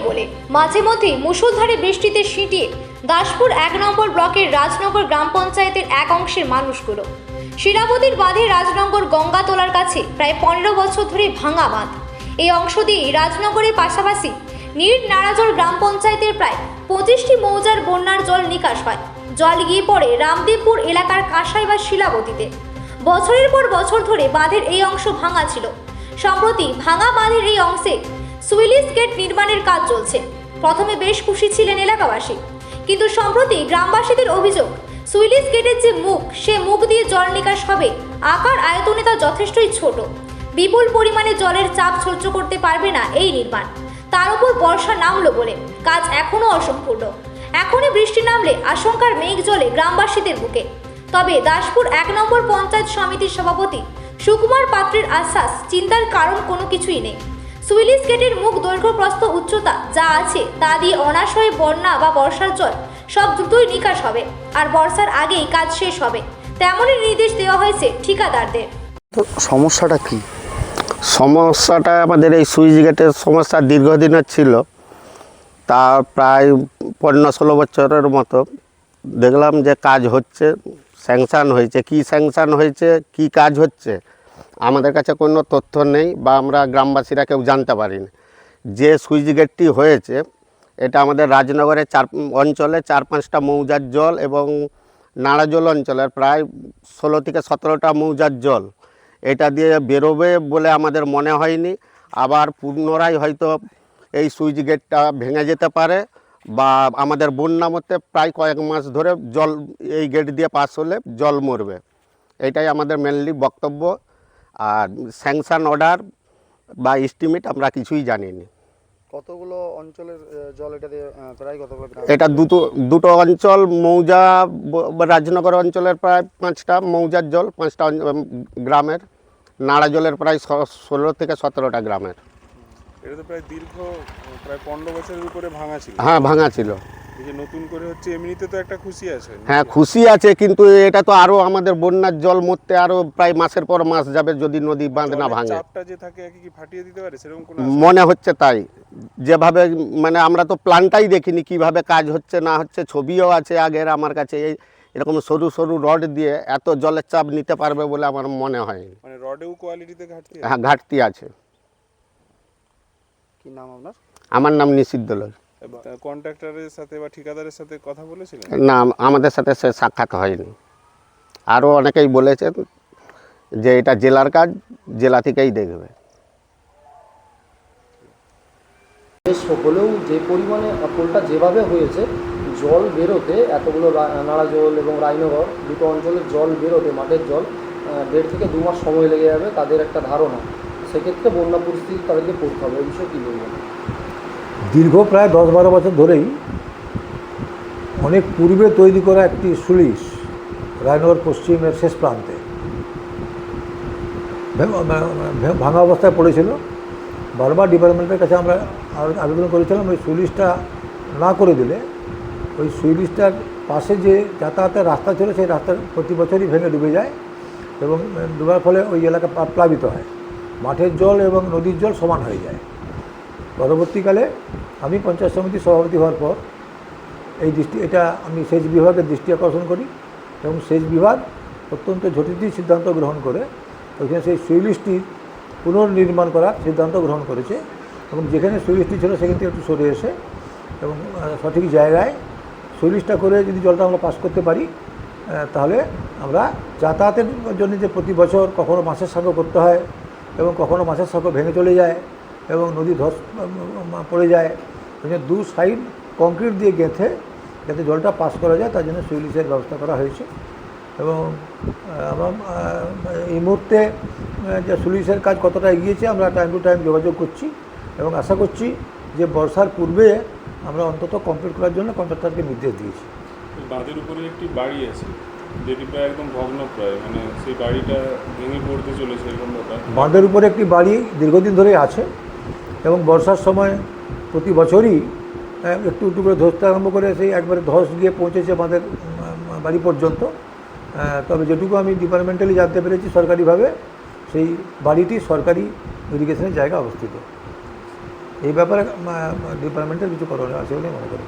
বলে মাঝে মধ্যে মুষলধারে বৃষ্টিতে সিঁটিয়ে দাসপুর এক নম্বর ব্লকের রাজনগর গ্রাম পঞ্চায়েতের এক অংশের মানুষগুলো। শিলাবতীর বাঁধে রাজনগর গঙ্গাতলার কাছে প্রায় পনেরো বছর ধরে ভাঙা বাঁধ। এই অংশ দিয়ে রাজনগরের পাশাপাশি নীর নারাজল গ্রাম পঞ্চায়েতের প্রায় পঁচিশটি মৌজার বন্যার জল নিকাশ হয়। জল গিয়ে পড়ে রামদেবপুর এলাকার কাঁসাই বা শিলাবতীতে। বছরের পর বছর ধরে বাঁধের এই অংশ ভাঙা ছিল। সম্প্রতি ভাঙা বাঁধের এই অংশে সুইলিস গেট নির্মাণের কাজ চলছে। প্রথমে বেশ খুশি ছিলেন এলাকাবাসী। কিন্তু সম্প্রতি গ্রামবাসীদের অভিযোগ, সুইলিস গেটের যে মুখ, সে মুখ দিয়ে জল নিকাশ হবে। আকার আয়তনে তা যথেষ্টই ছোট। বিপুল পরিমাণে জলের চাপ সহ্য করতে পারবে না এই নির্মাণ। তার উপর বর্ষা নামলো বলে কাজ এখনও অসম্পূর্ণ। এখনই বৃষ্টি নামলে আশঙ্কার মেঘ জলে গ্রামবাসীদের বুকে। তবে দাসপুর এক নম্বর পঞ্চায়েত সমিতির সভাপতি সুকুমার পাত্রের আশ্বাস চিন্তার কারণ কোনো কিছুই নেই। সুইলিস গেটের মুখ দৈর্ঘ্য প্রস্থ উচ্চতা যা আছে তা দিয়ে অনাশয়ে বন্যা বা বর্ষার জল, সব দ্রুতই নিকাশ হবে আর বর্ষার আগেই কাজ শেষ হবে। তেমনই নির্দেশ দেওয়া হয়েছে ঠিকাদারদের। সমস্যাটা কি? সমস্যাটা আমাদের এই সুইচ গেটের সমস্যা দীর্ঘদিনের ছিল। তা প্রায় পনেরো ষোলো বছরের মতো। দেখলাম যে কাজ হচ্ছে, স্যাংশান হয়েছে। কি স্যাংশান হয়েছে? কি কাজ হচ্ছে? আমাদের কাছে কোনো তথ্য নেই বা আমরা গ্রামবাসীরা কেউ জানতে পারিনি। যে সুইচ গেটটি হয়েছে, এটা আমাদের রাজনগরের চার অঞ্চলে চার পাঁচটা মৌজার জল এবং নাড়াজল অঞ্চলের প্রায় ষোলো থেকে সতেরোটা মৌজার জল। এটা দিয়ে বেরোবে বলে আমাদের মনে হয়নি। আবার পুনরায় হয়তো এই সুইচ গেটটা ভেঙে যেতে পারে বা আমাদের বন্যা মধ্যে প্রায় কয়েক মাস ধরে জল এই গেট দিয়ে পাস হলে জল মরবে। এটাই আমাদের মেনলি বক্তব্য। আর স্যাংশন অর্ডার বা এস্টিমেট আমরা কিছুই জানিনি। কতগুলো অঞ্চলের জল এটা দিয়ে প্রায় কতগুলো গ্রাম? এটা দুটো দুটো অঞ্চল মৌজা রাজনগর অঞ্চলের প্রায় পাঁচটা মৌজার জল পাঁচটা গ্রামের নাড়া জলের প্রায় ষোলো থেকে সতেরোটা গ্রামের। এটা তো প্রায় দীর্ঘ প্রায় পনেরো বছরের উপরে ভাঙা ছিল। হ্যাঁ ভাঙা ছিল। নতুন করে হচ্ছে এমনিতে তো একটা খুশি আছে। হ্যাঁ খুশি আছে কিন্তু এটা তো আরও আমাদের বন্যার জল মরতে আরও প্রায় মাসের পর মাস যাবে যদি নদী বাঁধ না ভাঙে। চাপটা যে থাকে কি ফাটিয়ে দিতে পারে? সেরকম কোনো মনে হচ্ছে তাই। যেভাবে মানে আমরা তো প্ল্যানটাই দেখিনি কীভাবে কাজ হচ্ছে না হচ্ছে ছবিও আছে আগের আমার কাছে। এই এরকম সরু সরু রড দিয়ে এত জলের চাপ নিতে পারবে বলে আমার মনে হয়। মানে রডেও কোয়ালিটিতে ঘাটতি আছে? হ্যাঁ ঘাটতি আছে। কি নাম আপনার? আমার নাম নিষিদ্ধ লয় এবং কন্ট্রাক্টরের সাথে বা ঠিকাদারের সাথে কথা বলেছিলেন? না আমাদের সাথে সে সাক্ষাৎ হয়নি। আরও অনেকেই বলেছেন যে এটা জেলার কাজ জেলা থেকেই দেখবে। হলেও যে পরিমাণে পোলটা যেভাবে হয়েছে জল বেরোতে এতগুলো রা- নালা জল এবং রায়নগর দুটো অঞ্চলের জল বেরোতে মাঠের জল দেড় থেকে দু মাস সময় লেগে যাবে তাদের একটা ধারণা। সেক্ষেত্রে বন্যা পরিস্থিতি তাদেরকে পড়তে হবে। এই বিষয়ে কী বলবেন? দীর্ঘ প্রায় দশ বারো বছর ধরেই অনেক পূর্বে তৈরি করা একটি সুলিশ রায়নগর পশ্চিমের শেষ প্রান্তে। ভাঙা অবস্থায় পড়েছিল। বারবার ডিপার্টমেন্টের কাছে আমরা আবেদন করেছিলাম, ওই সুইলিশটা না করে দিলে, ওই সুইলিশটার পাশে যে যাতায়াতের রাস্তা ছিল, সেই রাস্তা প্রতি বছরই ভেঙে ডুবে যায় এবং ডুবার ফলে ওই এলাকা প্লাবিত হয়। মাঠের জল এবং নদীর জল সমান হয়ে যায়। পরবর্তীকালে আমি পঞ্চায়েত সমিতির সভাপতি হওয়ার পর এই দৃষ্টি, এটা আমি সেচ বিভাগের দৃষ্টি আকর্ষণ করি এবং সেচ বিভাগ অত্যন্ত ঝটিতি সিদ্ধান্ত গ্রহণ করে, ওইখানে সেই সুইলিশটি পুনর্নির্মাণ করার সিদ্ধান্ত গ্রহণ করেছে এবং যেখানে সুইলিশটি ছিল সেখান থেকে একটু সরে এসে এবং সঠিক জায়গায় সুইলিশটা করে যদি জলটা আমরা পাস করতে পারি তাহলে আমরা যাতায়াতের জন্য যে প্রতি বছর কখনো মাছের সাঁকো করতে হয় এবং কখনো মাছের সাঁকো ভেঙে চলে যায় এবং নদী ধস পড়ে যায়। ওই জন্য দু সাইড কংক্রিট দিয়ে গেঁথে যাতে জলটা পাস করা যায় তার জন্য সুইলিশের ব্যবস্থা করা হয়েছে। এবং আমরা এই মুহূর্তে যে সুইলিশের কাজ কতটা এগিয়েছে আমরা টাইম টু টাইম যোগাযোগ করছি এবং আশা করছি যে বর্ষার পূর্বে আমরা অন্তত কমপ্লিট করার জন্য কন্ট্রাক্টরকে নির্দেশ দিয়েছি। বাঁধের উপরে একটি বাড়ি আছে যেটি প্রায় একদম ভগ্ন প্রায় মানে সেই বাড়িটা ভেঙে পড়তে চলেছে এরকম ব্যাপার। বাঁধের উপরে একটি বাড়ি দীর্ঘদিন ধরেই আছে। এবং বর্ষার সময় প্রতি বছরই একটু একটু করে ধসতে আরম্ভ করে সেই একবারে ধস গিয়ে পৌঁছেছে আমাদের বাড়ি পর্যন্ত। তবে যেটুকু আমি ডিপার্টমেন্টালি জানতে পেরেছি সরকারিভাবে, সেই বাড়িটি সরকারি ইরিগেশনের জায়গা অবস্থিত। এই ব্যাপারে ডিপার্টমেন্টের কিছু করণীয় আছে বলে মনে করি।